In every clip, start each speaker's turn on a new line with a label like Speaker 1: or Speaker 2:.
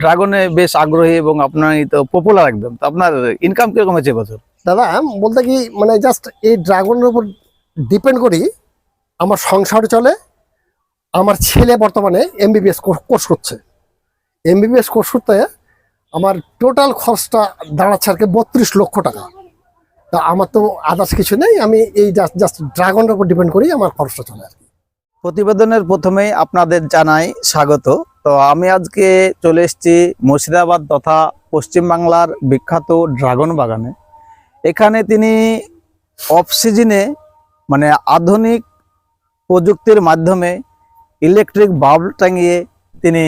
Speaker 1: ড্রাগনে বেশ আগ্রহী এবং আপনার তো পপুলার একদম। তো আপনার ইনকাম কীরকম হয়েছে এবছর?
Speaker 2: দাদা বলতে কি মানে জাস্ট এই ড্রাগনের উপর ডিপেন্ড করি আমার সংসার চলে আমার ছেলে বর্তমানে এমবিবিএস কোর্স করছে। এমবিবিএস কোর্স করতে আমার টোটাল খরচটা দাঁড়াচ্ছে আর কি বত্রিশ লক্ষ টাকা। তা আমার তো আদার্স কিছু নেই আমি এই জাস্ট জাস্ট ড্রাগনের উপর ডিপেন্ড করি আমার খরচটা চলে আর কি।
Speaker 1: প্রতিবেদনের প্রথমেই আপনাদের জানাই স্বাগত। তো আমি আজকে চলে এসেছি মুর্শিদাবাদ তথা পশ্চিমবাংলার বিখ্যাত ড্রাগন বাগানে। এখানে তিনি অফ সিজনে মানে আধুনিক প্রযুক্তির মাধ্যমে ইলেকট্রিক বাল্ব টাঙিয়ে তিনি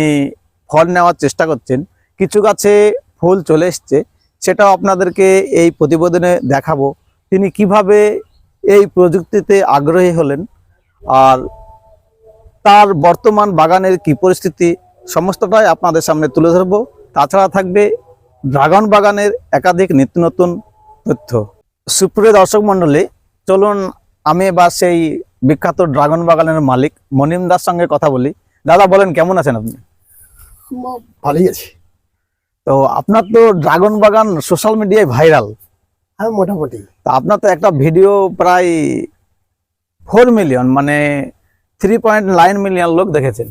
Speaker 1: ফল নেওয়ার চেষ্টা করছেন। কিছু গাছে ফুল চলে এসছে, সেটাও আপনাদেরকে এই প্রতিবেদনে দেখাবো। তিনি কীভাবে এই প্রযুক্তিতে আগ্রহী হলেন আর তার বর্তমান বাগানের কি পরিস্থিতি সমস্তটাই আপনাদের সামনে তুলে ধরবো। তাছাড়া থাকবে ড্রাগন বাগানের একাধিক নিত্য নতুন তথ্য। সুপ্রিয় দর্শক মণ্ডলী চলুন আমি বা সেই বিখ্যাত ড্রাগন বাগানের মালিক মনিম দার সঙ্গে কথা বলি। দাদা বলেন কেমন আছেন আপনি?
Speaker 2: ভালোই আছি।
Speaker 1: তো আপনার তো ড্রাগন বাগান সোশ্যাল মিডিয়ায় ভাইরাল।
Speaker 2: হ্যাঁ মোটামুটি।
Speaker 1: তা আপনার তো একটা ভিডিও প্রায় ফোর মিলিয়ন মানে থ্রি পয়েন্ট নাইন মিলিয়ন লোক দেখেছেন।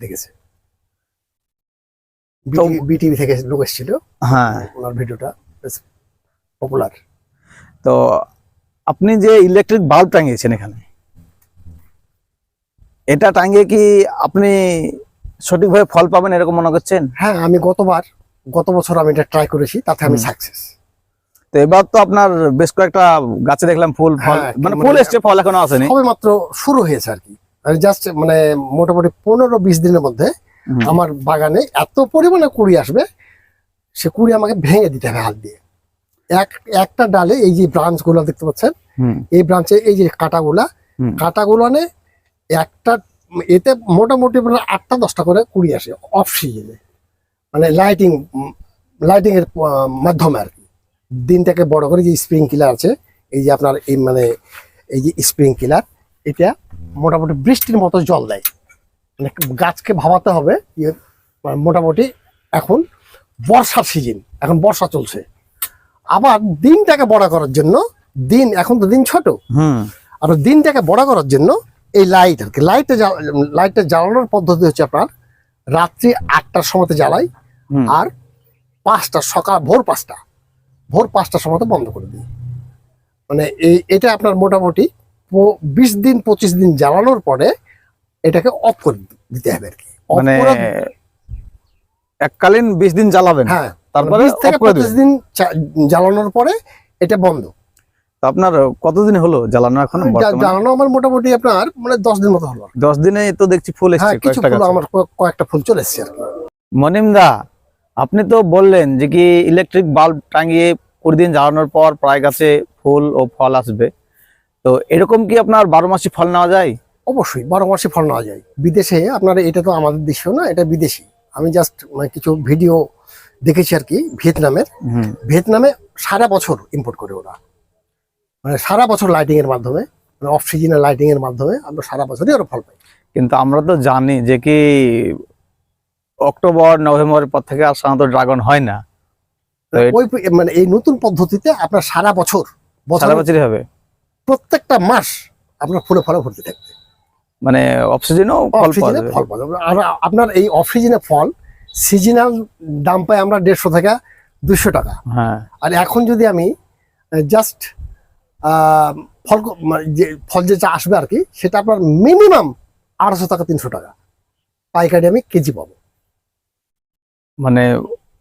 Speaker 2: দেখেছে। বিটিভি থেকে লোক এসেছিল।
Speaker 1: হ্যাঁ।
Speaker 2: ওনার ভিডিওটা পপুলার
Speaker 1: তো আপনি যে ইলেকট্রিক বাল্ব টাঙিয়েছেন এখানে এটা টাঙিয়ে কি আপনি সঠিকভাবে ফল পাবেন এরকম মনে করছেন?
Speaker 2: হ্যাঁ আমি গতবার গত বছর আমি এটা ট্রাই করেছি তাতে আমি। সাকসেস
Speaker 1: তো এবার তো আপনার বেশ কয়েকটা গাছে দেখলাম ফুল ফল
Speaker 2: হ্যাঁ,
Speaker 1: মানে ফুল এসছে ফল এখনও আসেনি।
Speaker 2: মাত্র শুরু হয়েছে আর কি। জাস্ট মানে মোটামুটি পনেরো বিশ দিনের মধ্যে আমার বাগানে এত পরিমাণে কুড়ি আসবে সে কুড়ি আমাকে ভেঙে দিতে হবে হাত দিয়ে। এক একটা ডালে এই যে ব্রাঞ্চগুলো দেখতে পাচ্ছেন এই ব্রাঞ্চে এই যে কাটাগুলা। কাটাগুলো নে একটা এতে মোটামুটি মানে আটটা দশটা করে কুড়ি আসে অফ সিজনে মানে লাইটিং লাইটিং এর মাধ্যমে আর কি। দিনটাকে বড় করে যে স্প্রিং কিলার আছে এই যে আপনার এই মানে এই যে স্প্রিং কিলার এটা মোটামুটি বৃষ্টির মতো জল দেয়। মানে গাছকে ভাবাতে হবে মানে মোটামুটি এখন বর্ষার সিজন এখন বর্ষা চলছে। আবার দিনটাকে বড় করার জন্য দিন এখন তো দিন ছোট। আর দিনটাকে বড় করার জন্য এই লাইট আর কি লাইটটা লাইটটা জ্বালানোর পদ্ধতি হচ্ছে আপনার রাত্রি আটটার সময়তে জ্বালাই আর পাঁচটা সকাল ভোর পাঁচটা ভোর পাঁচটার সময়তে বন্ধ করে দিই। মানে এই এটা আপনার মোটামুটি বিশ দিন পঁচিশ দিন জ্বালানোর পরে এটাকে অফ করে দিতে হবে আর কি।
Speaker 1: মানে এককালীন বিশ দিন জ্বালাবেন।
Speaker 2: হ্যাঁ
Speaker 1: তারপরে
Speaker 2: বিশ থেকে পঁচিশ দিন জ্বালানোর পরে এটা বন্ধ।
Speaker 1: আপনার কতদিন হলো জ্বালানো এখন?
Speaker 2: জ্বালানো আমার মোটামুটি আপনার মানে দশ দিন মতো হলো।
Speaker 1: দশ দিনে তো দেখছি ফুল
Speaker 2: হ্যাঁ
Speaker 1: এসছে
Speaker 2: কিছু
Speaker 1: কয়েকটা
Speaker 2: ফুল আমার কয়েকটা ফুল চলে এসছে
Speaker 1: মনিমদা আপনি তো বললেন যে কি ইলেকট্রিক বাল্ব টাঙিয়ে কুড়ি দিন জ্বালানোর পর প্রায় গাছে ফুল ও ফল আসবে। তো এরকম কি আপনার বারো মাসে ফল নেওয়া যায়?
Speaker 2: অবশ্যই বারো মাসে ফল নেওয়া যায়। বিদেশে আপনার এটা তো আমাদের দেশেও না এটা বিদেশি। আমি জাস্ট মানে কিছু ভিডিও দেখেছি আর কি ভিয়েতনামের। ভিয়েতনামে সারা বছর ইম্পোর্ট করে ওরা। মানে সারা বছর লাইটিং এর মাধ্যমে মানে অফ সিজনের লাইটিং এর মাধ্যমে আমরা সারা বছরই ওরা ফল পাই।
Speaker 1: কিন্তু আমরা তো জানি যে কি অক্টোবর নভেম্বরের পর থেকে আর সাধারণত ড্রাগন হয় না।
Speaker 2: ওই মানে এই নতুন পদ্ধতিতে আপনার সারা বছর বছর
Speaker 1: সারা বছরই হবে?
Speaker 2: প্রত্যেকটা মাস আপনার ফুলে ফলে ভর্তি থাকবে।
Speaker 1: মানে অক্সিজেনও ফল
Speaker 2: অফ সিজনে ফল পাওয়া যাবে। আর আপনার এই অফ সিজনে ফল সিজনাল দাম পাই আমরা দেড়শো থেকে দুশো টাকা।
Speaker 1: হ্যাঁ।
Speaker 2: আর এখন যদি আমি জাস্ট ফল মানে যে ফল যেটা আসবে আর কি সেটা আপনার মিনিমাম আড়াইশো টাকা তিনশো টাকা। পাইকারি আমি কেজি পাবো।
Speaker 1: মানে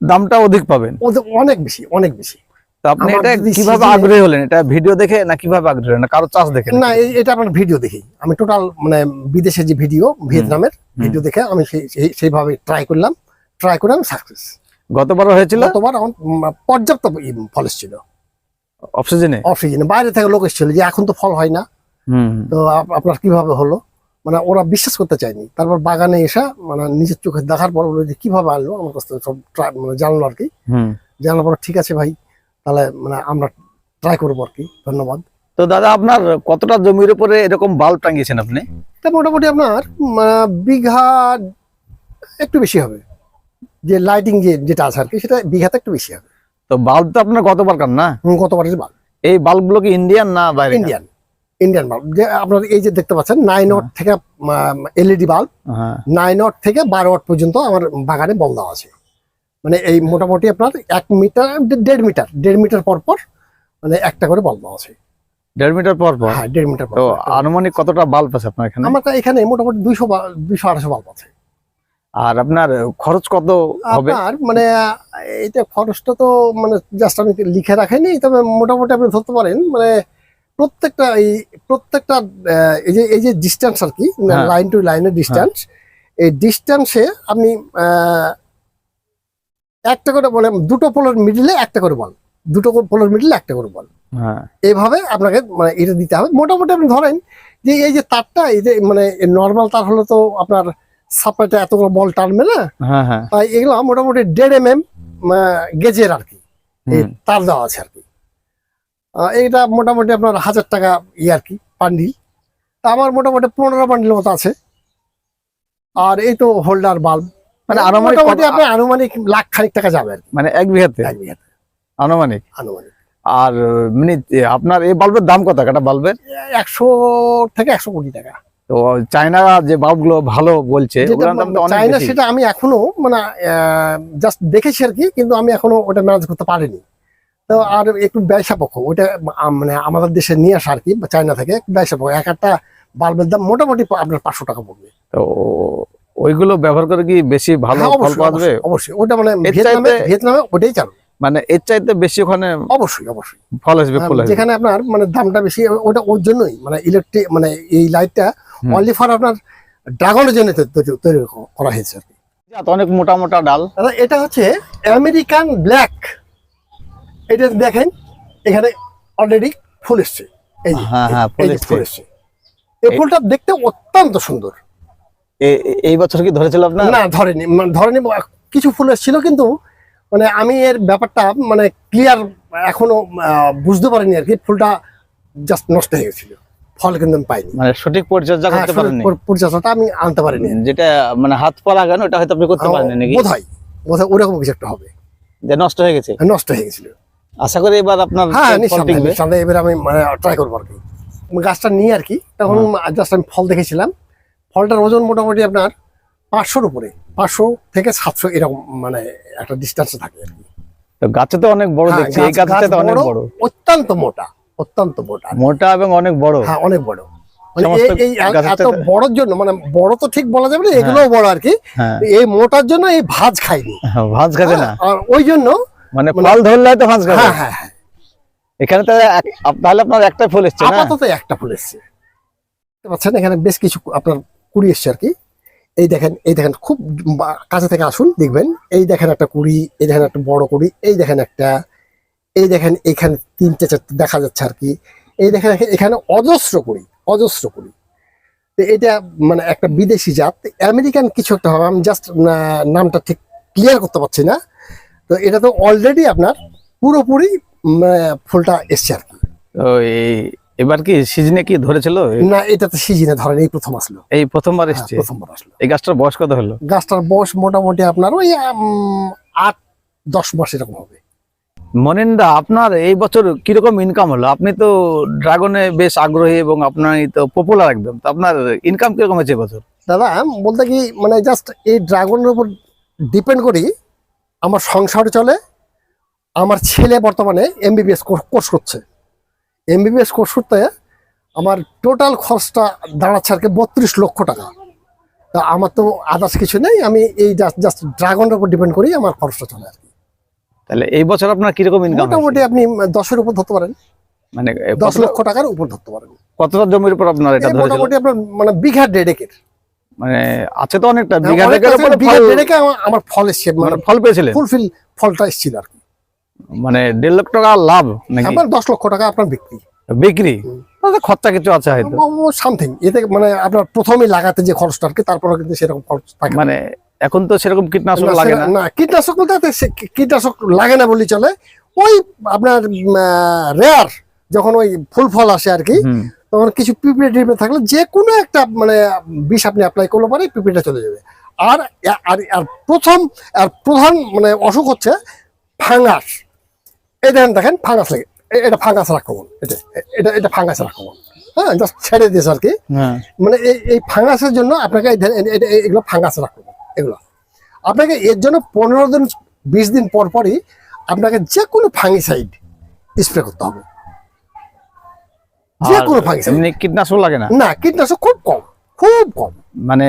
Speaker 1: দামটা অধিক পাবেন।
Speaker 2: অনেক বেশি অনেক বেশি।
Speaker 1: তো আপনি এটা কীভাবে আগ্রহী হলেন? এটা ভিডিও দেখে না কীভাবে আগ্রহী না কারও চাষ দেখে
Speaker 2: না এটা ভিডিও দেখি। আমি টোটাল মানে বিদেশে যে ভিডিও ভিয়েতনামের। ভিডিও দেখে আমি সেই- সেই- সেইভাবে ট্রাই করলাম। ট্রাই করে আমি সাকসেস
Speaker 1: গতবার হয়েছিল?
Speaker 2: গতবার পর্যাপ্ত ফল
Speaker 1: অক্সিজেনে?
Speaker 2: সিজনে বাইরে থেকে লোক এসেছিল যে এখন তো ফল হয় না। তো আপনার কীভাবে হলো? মানে ওরা বিশ্বাস করতে চায়নি। তারপর বাগানে এসে মানে নিজের চোখে দেখার পর বলে যে কীভাবে আনলো? আমার কাছ থেকে সব মানে জানলো আর কি। জানার পর ঠিক আছে ভাই তাহলে মানে আমরা ট্রাই করব আর কি ধন্যবাদ।
Speaker 1: তো দাদা আপনার কতটা জমির উপরে এরকম বাল্ব টাঙিয়েছেন আপনি?
Speaker 2: তা মোটামুটি আপনার উম, বিঘা একটু বেশি হবে। যে লাইটিং যে যেটা আছে আর কি সেটা বিঘাতে একটু বেশি হবে।
Speaker 1: তো বাল্ব তো আপনার গতবার কান না?
Speaker 2: গতবারের বাল্ব
Speaker 1: এই বাল্বগুলো কি ইন্ডিয়ান না বাইরে
Speaker 2: ইন্ডিয়ান ইন্ডিয়ান বাল্ব যে আপনার এই যে দেখতে পাচ্ছেন নাইন ওয়াট থেকে এলইডি বাল্ব
Speaker 1: হ্যাঁ।
Speaker 2: নাইন ওয়াট থেকে বারো ওয়াট পর্যন্ত আমার বাগানে বল দেওয়া আছে। মানে এই মোটামুটি আপনার এক মিটার দেড় মিটার দেড় মিটার পর পর মানে একটা করে বল দেওয়া আছে।
Speaker 1: দেড় মিটার পর পর?
Speaker 2: হ্যাঁ দেড় মিটার পর
Speaker 1: তো আনুমানিক কতটা বাল্ব আছে আপনার এখানে?
Speaker 2: আমার এখানে মোটামুটি দুইশো দুইশো আড়াইশো বাল্ব আছে।
Speaker 1: আর আপনার খরচ কত হবে?
Speaker 2: আপনার মানে এটা খরচটা তো মানে জাস্ট আমি লিখে রাখিনি তবে মোটামুটি আপনি ধরতে পারেন মানে প্রত্যেকটা এই প্রত্যেকটা এই যে এই যে ডিস্টেন্স আর কি। লাইন টু লাইনের ডিস্টেন্স এই ডিস্টেন্সে আপনি আহ, একটা করে বলে দুটো পোলের মিডিলে একটা করে বল। দুটো পোলের মিডিলে একটা করে বল।
Speaker 1: হ্যাঁ।
Speaker 2: এইভাবে আপনাকে মানে এটা দিতে হবে। মোটামুটি আপনি ধরেন যে এই যে তারটা এই যে মানে নর্মাল তার হলো তো আপনার সাপ্লাইটা এতগুলো বল টানবে না তাই এগুলো মোটামুটি দেড় এম এম গেজের আর কি। তার দেওয়া আছে আর কি। এইটা মোটামুটি আপনার হাজার টাকা ই আর কি পান্ডিল তা আমার মোটামুটি পনেরো পান্ডিল মতো আছে। আর এই তো হোল্ডার বাল্ব
Speaker 1: মানে আনুমানিক
Speaker 2: মোটামুটি আপনার আনুমানিক লাখ খানিক টাকা যাবে আর কি।
Speaker 1: মানে এক বিঘাতে?
Speaker 2: এক বিঘাতে,
Speaker 1: আনুমানিক?
Speaker 2: আনুমানিক।
Speaker 1: আর মানে আপনার এই বাল্বের দাম কত একটা বাল্বের?
Speaker 2: একশো থেকে একশো কোটি টাকা।
Speaker 1: তো চায়না যে বাল্বগুলো ভালো বলছে
Speaker 2: যেটা
Speaker 1: ওগুলোর দাম তো অনেক
Speaker 2: চাই
Speaker 1: বেশি।
Speaker 2: সেটা আমি এখনও মানে জাস্ট দেখেছি আর কি কিন্তু আমি এখনও ওটা ম্যানেজ করতে পারিনি। তো আর একটু ব্যবসা পক্ষ ওটা আম- মানে আমাদের দেশে নিয়ে আসা আর কি চায়না থেকে একটু ব্যবসা পক্ষ এক একটা বাল্বের দাম মোটামুটি পা- আপনার পাঁচশো টাকা পড়বে।
Speaker 1: তো ওইগুলো ব্যবহার করে কি বেশি ভালো
Speaker 2: হ্যাঁ,
Speaker 1: ফল পাওয়া যাবে?
Speaker 2: অবশ্যই, ওটা মানে ভিয়েতনামে ভিয়েতনামে ওটাই চালু।
Speaker 1: মানে এর চাইতে বেশি ওখানে
Speaker 2: অবশ্যই অবশ্যই।
Speaker 1: ফল আসবে ফুল
Speaker 2: হ্যাঁ,
Speaker 1: আসবে।
Speaker 2: যেখানে আপনার মানে দামটা বেশি ওটা ওর জন্যই মানে ইলেকট্রিক মানে এই লাইটটা। অনলি ফর আপনার ড্রাগনের জন্য তৈরি করা হয়েছে আর কি।
Speaker 1: অনেক মোটা মোটা ডাল।
Speaker 2: এটা হচ্ছে আমেরিকান ব্ল্যাক এটা দেখেন এখানে অলরেডি ফুল এসছে। এই
Speaker 1: হ্যাঁ, হ্যাঁ, ফুল এসছে।
Speaker 2: এই ফুলটা দেখতে অত্যন্ত সুন্দর।
Speaker 1: এই বছর কি ধরেছিল আপনার?
Speaker 2: না ধরেনি মানে ধরেনি কিছু ফুল এসেছিল কিন্তু মানে আমি এর ব্যাপারটা মানে ক্লিয়ার এখনও বুঝতে পারিনি আর কি ফুলটা জাস্ট নষ্ট হয়ে গেছিল ফল কিন্তু আমি পাইনি।
Speaker 1: মানে সঠিক পরিচর্যা
Speaker 2: হ্যাঁ,
Speaker 1: করতে পারেননি।
Speaker 2: পরিচর্যাটা আমি আনতে পারিনি।
Speaker 1: যেটা মানে হাত পা লাগানো ওটা হয়তো আপনি করতে পারেননি নাকি?
Speaker 2: বোধ হয় বোধ হয় ওরকম কিছু একটা হবে।
Speaker 1: যে নষ্ট হয়ে গেছে?
Speaker 2: নষ্ট হয়ে গেছিল।
Speaker 1: আশা করি এবার আপনার
Speaker 2: হ্যাঁ নিঃসন্দেহে এবার আমি মানে ট্রাই করব আর কি। গাছটা নিয়ে আর কি তখন জাস্ট আমি ফল দেখেছিলাম। ফলটার ওজন মোটামুটি আপনার পাঁচশোর উপরে পাঁচশো থেকে সাতশো এরকম মানে একটা ডিস্টেন্সে থাকে আর কি।
Speaker 1: তো গাছে তো অনেক বড়
Speaker 2: হ্যাঁ,
Speaker 1: দেখছি এই গাছটা তো অনেক
Speaker 2: বড়, অত্যন্ত মোটা অত্যন্ত মোটা।
Speaker 1: মোটা এবং অনেক বড়।
Speaker 2: হ্যাঁ অনেক বড়। মানে এই- এই এ-
Speaker 1: গাছের
Speaker 2: এত বড়র জন্য মানে বড় তো ঠিক বলা যাবে না এগুলোও বড় আর কি।
Speaker 1: হ্যাঁ।
Speaker 2: এই মোটার জন্য এই ভাজ খাইনি।
Speaker 1: ভাঁজ খাবে না?
Speaker 2: আর ওই জন্য
Speaker 1: মানে
Speaker 2: মানে-
Speaker 1: ফল ধরলে তো ভাঁজ খাবে।
Speaker 2: হ্যাঁ হ্যাঁ হ্যাঁ।
Speaker 1: এখানে তো তাহলে আপনার একটা ফুল এসছে না?
Speaker 2: আপাতত একটা ফুল এসছে। দেখতে পাচ্ছেন এখানে বেশ কিছু আপনার কুড়ি এসছে আর কি। এই দেখেন এই দেখেন, খুব কাছে থেকে আসুন, দেখবেন, এই দেখেন একটা কুড়ি, এই দেখেন একটা বড় কুড়ি, এই দেখেন একটা, এই দেখেন এখানে তিনটে চারটে দেখা যাচ্ছে আর কি। এই দেখেন এখানে অজস্র কুড়ি অজস্র কুড়ি। তো এটা মানে একটা বিদেশি জাত, আমেরিকান কিছু একটা হবে, আমি জাস্ট নামটা ঠিক ক্লিয়ার করতে পারছি না। তো এটা তো অলরেডি আপনার পুরোপুরি ফুলটা এসছে আর কি।
Speaker 1: এবার কি সিজনে কি ধরেছিল?
Speaker 2: না এটা তো সিজনে ধরেন এই প্রথম আসলো।
Speaker 1: এই প্রথমবার
Speaker 2: হ্যাঁ,
Speaker 1: এসছে?
Speaker 2: প্রথমবার আসলো।
Speaker 1: এই গাছটার বয়স কত হলো?
Speaker 2: গাছটার বয়স মোটামুটি আপনার ওই আট দশ মাস এরকম হবে।
Speaker 1: মনিন্দা আপনার এই বছর কীরকম ইনকাম হলো? আপনি তো ড্রাগনে বেশ আগ্রহী এবং আপনার তো পপুলার একদম। তো আপনার ইনকাম কীরকম হয়েছে এবছর
Speaker 2: দাদা বলতে কি মানে জাস্ট এই ড্রাগনের উপর ডিপেন্ড করি আমার সংসার চলে আমার ছেলে বর্তমানে এমবিবিএস কোর্স করছে। এমবিবিএস কোর্স করতে আমার টোটাল খরচটা দাঁড়াচ্ছে আর কি বত্রিশ লক্ষ টাকা। তা আমার তো আদার্স কিছু নেই আমি এই জাস্ট ড্রাগনের উপর ডিপেন্ড করি আমার খরচটা চলে আর কি।
Speaker 1: তাহলে এই বছর আপনার কীরকম ইনকাম
Speaker 2: মোটামুটি আপনি দশের উপর ধরতে পারেন।
Speaker 1: মানে
Speaker 2: দশ লক্ষ টাকার উপর ধরতে পারেন।
Speaker 1: কতটা জমির উপর আপনার এটা
Speaker 2: মোটামুটি আপনার মানে বিঘা দেড়েকের।
Speaker 1: মানে আছে তো অনেকটা বিঘা
Speaker 2: হ্যাঁ,
Speaker 1: উপরে
Speaker 2: বিঘা দেড়েকে আমার- আমার ফল এসছে মানে
Speaker 1: মানে ফল পেয়েছিলেন?
Speaker 2: ফুলফিল ফলটা এসেছিল আর কি।
Speaker 1: মানে দেড় লক্ষ টাকা লাভ নাকি?
Speaker 2: আপনার দশ লক্ষ টাকা আপনার বিক্রি।
Speaker 1: বিক্রি? তাহলে খরচা কিছু আছে হয়তো।
Speaker 2: সামথিং এতে মানে আপনার প্রথমেই লাগাতে যে খরচটা আর কি তারপরে কিন্তু সেরকম খরচ থাকে
Speaker 1: মানে এখন তো সেরকম কীটনাশক লাগে না।
Speaker 2: না কীটনাশক বলতে কীটনাশক লাগে না বললেই চলে। ওই আপনার রেয়ার যখন ওই ফুল ফল আসে আর কি তখন কিছু পিঁপড়ে টিপড়ে থাকলে যে কোনো একটা মানে বিষ আপনি অ্যাপ্লাই করলে পরে পিঁপড়েটা চলে যাবে। আর আর আর প্রথম আর প্রধান মানে অসুখ হচ্ছে ফাঙ্গাস। এই দেখেন দেখেন ফাঙ্গাস লাগে। এ- এটা ফাঙ্গাসের আক্রমণ। এটা এটা এটা ফাঙ্গাসের আক্রমণ। হ্যাঁ জাস্ট ছেড়ে দিয়েছে আর কি।
Speaker 1: হ্যাঁ।
Speaker 2: মানে এই এই ফাঙ্গাসের জন্য আপনাকে এগুলো ফাঙ্গাসের আক্রমণ এগুলো। আপনাকে এর জন্য পনেরো দিন বিশ দিন পর পরই আপনাকে যে কোনো ফাঙ্গিসাইড স্প্রে করতে হবে। যে কোনো ফাঙ্গিসাইড।
Speaker 1: কীটনাশক লাগে না?
Speaker 2: না কীটনাশক খুব কম। খুব কম।
Speaker 1: মানে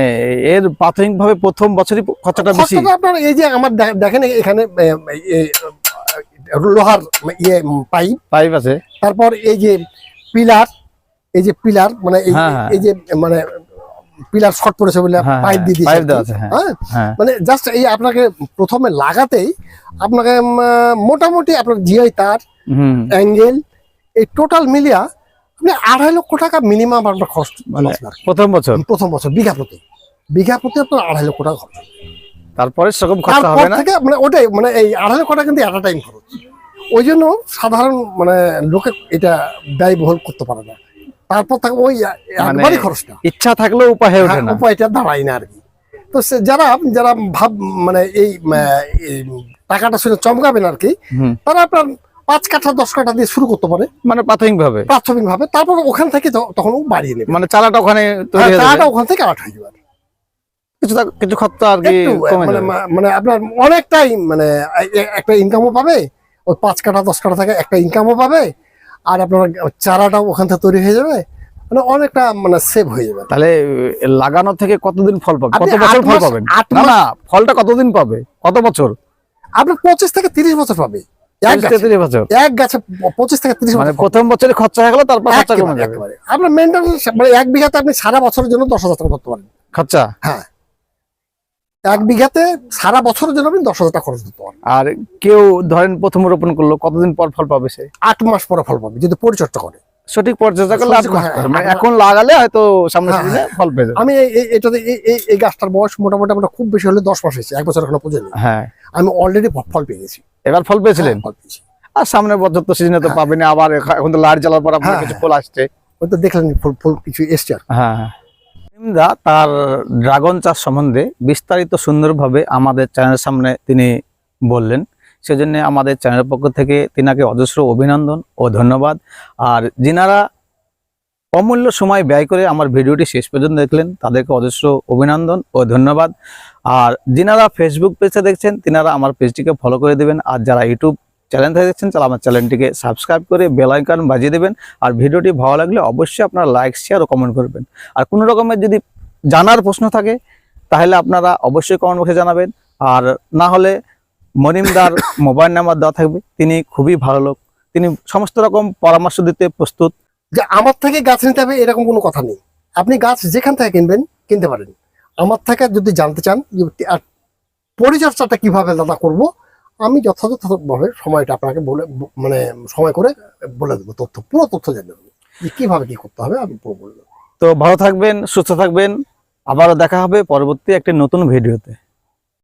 Speaker 1: এর প্রাথমিকভাবে প্রথম বছরই খরচাটা বেশি?
Speaker 2: আপনার এই যে আমার দেখেন এখানে লোহার ইয়ে পাইপ।
Speaker 1: পাইপ আছে।
Speaker 2: তারপর এই যে পিলার এই যে পিলার মানে এই-
Speaker 1: হ্যাঁ, হ্যাঁ।
Speaker 2: এই যে মানে পিলার শর্ট পড়েছে বলে
Speaker 1: হ্যাঁ,
Speaker 2: পাইপ দিয়ে দিয়েছে।
Speaker 1: হ্যাঁ।
Speaker 2: মানে জাস্ট এই আপনাকে প্রথমে লাগাতেই আপনাকে মোটামুটি আপনার জিআই তার অ্যাঙ্গেল এই টোটাল মিলিয়া আড়াই লক্ষ টাকা মিনিমাম আপনার খরচ
Speaker 1: মানে। প্রথম বছর?
Speaker 2: প্রথম বছর বিঘা প্রতি বিঘা প্রতি আপনার আড়াই লক্ষ টাকা খরচ।
Speaker 1: তারপরে সেরকম খরচা হবে না?
Speaker 2: মানে ওটাই মানে এই আড়াই লক্ষ টাকা কিন্তু এট টাইম খরচ। ওই জন্য সাধারণ মানে লোকে এটা ব্যয়বহুল করতে পারে না। তারপর থাকে ওই একবারই খরচটা।
Speaker 1: ইচ্ছা থাকলেও উপায় হয়ে ওঠে
Speaker 2: হ্যাঁ,
Speaker 1: না।
Speaker 2: উপায়টা দাঁড়ায় না আর কি। তো সে যারা যারা ভাব মানে এই টাকাটা শুনে চমকাবেন আর কি তারা আপনার পাঁচ কাঠা দশ কাঠা দিয়ে শুরু করতে পারে।
Speaker 1: মানে প্রাথমিক ভাবে
Speaker 2: প্রাথমিক ভাবে তারপর ওখান থেকে তখন বাড়িয়ে নেবে।
Speaker 1: মানে চালাটা ওখানে
Speaker 2: হ্যাঁ, টাকাটা ওখান থেকে আট হয়ে যাবে।
Speaker 1: কিছু খরচা আর কি
Speaker 2: মানে মানে আপনার অনেকটাই মানে একটা ইনকামও পাবে ওই পাঁচ কাঠা দশ কাঠা থেকে একটা ইনকামও পাবে আর আপনার চারাটাও ওখান থেকে তৈরি হয়ে যাবে মানে অনেকটা মানে সেভ হয়ে যাবে।
Speaker 1: তাহলে লাগানো থেকে কতদিন ফল পাবে? কত বছর ফল পাবেন? না ফলটা কতদিন পাবে? কত বছর?
Speaker 2: আপনার পঁচিশ থেকে তিরিশ বছর পাবে। এক গাছে। পঁচিশ থেকে তিরিশ
Speaker 1: মানে প্রথম বছরে খরচা হয়ে গেল তারপর খরচা কমে যাবে।
Speaker 2: আপনার মেনটেন্স মানে এক বিঘাতে আপনি সারা বছরের জন্য দশ হাজার টাকা করতে পারেন।
Speaker 1: খরচা?
Speaker 2: হ্যাঁ। এক বিঘাতে সারা বছরের জন্য আপনি দশ হাজার টাকা খরচ করতে পারেন।
Speaker 1: আর কেউ ধরেন প্রথম রোপণ করল কতদিন পর ফল পাবে সে?
Speaker 2: আট মাস পরে ফল পাবে যদি পরিচর্যা করে।
Speaker 1: সঠিক পরিচর্যা করলে আট
Speaker 2: সঠিক,
Speaker 1: মাস
Speaker 2: হ্যাঁ,
Speaker 1: পর। মানে
Speaker 2: হ্যাঁ।
Speaker 1: এখন লাগালে হয়তো সামনে
Speaker 2: হ্যাঁ,
Speaker 1: ফল পেয়ে যাবে।
Speaker 2: আমি এটাতে এই- গাছটার বয়স মোটামুটি আমরা খুব বেশি হলে দশ মাস হয়েছে এক বছর এখনও পর্যন্ত।
Speaker 1: হ্যাঁ।
Speaker 2: আমি অলরেডি ফল পেয়ে গেছি
Speaker 1: এবার ফল পেয়েছিলেন?
Speaker 2: হ্যাঁ, ফল পেয়েছি।
Speaker 1: আর সামনের বছর তো সিজনে তো
Speaker 2: হ্যাঁ।
Speaker 1: পাবেন আবার এখন তো লাইট জ্বালার পর আপনার
Speaker 2: হ্যাঁ,
Speaker 1: কিছু
Speaker 2: হ্যাঁ।
Speaker 1: ফুল আসছে।
Speaker 2: ওই তো দেখলেন ফুল ফুল কিছু এসছে আর
Speaker 1: হ্যাঁ হ্যাঁ। দা তার ড্রাগন চাষ সম্বন্ধে বিস্তারিত সুন্দরভাবে আমাদের চ্যানেলের সামনে তিনি বললেন। সেজন্য আমাদের চ্যানেলের পক্ষ থেকে তিনাকে অজস্র অভিনন্দন ও ধন্যবাদ। আর যিনারা অমূল্য সময় ব্যয় করে আমার ভিডিওটি শেষ পর্যন্ত দেখলেন, তাদেরকে অজস্র অভিনন্দন ও ধন্যবাদ। আর যিনারা ফেসবুক পেজে দেখছেন, তিনারা আমার পেজটিকে ফলো করে দেবেন। আর যারা ইউটিউব চ্যানেল থেকে দেখছেন, তারা আমার চ্যানেলটিকে সাবস্ক্রাইব করে বেল আইকন বাজিয়ে দেবেন। আর ভিডিওটি ভালো লাগলে অবশ্যই আপনারা লাইক শেয়ার ও কমেন্ট করবেন। আর কোনো রকমের যদি জানার প্রশ্ন থাকে, তাহলে আপনারা অবশ্যই কমেন্ট বক্সে জানাবেন। আর না হলে মনিমদার মোবাইল নাম্বার দেওয়া থাকবে। তিনি খুবই ভালো লোক। তিনি সমস্ত রকম পরামর্শ দিতে প্রস্তুত।
Speaker 2: যে আমার থেকে গাছ নিতে হবে এরকম কোনো কথা নেই। আপনি গাছ যেখান থেকে কিনবেন কিনতে পারেন। আমার থেকে যদি জানতে চান যে আর পরিচর্যাটা কীভাবে দাদা করব আমি যথাযথভাবে সময়টা আপনাকে বলে মানে সময় করে বলে দেবো তথ্য পুরো তথ্য দেবো যে কীভাবে কি করতে হবে আমি পুরো বলে দেবো।
Speaker 1: তো ভালো থাকবেন সুস্থ থাকবেন। আবারও দেখা হবে পরবর্তী একটি নতুন ভিডিওতে।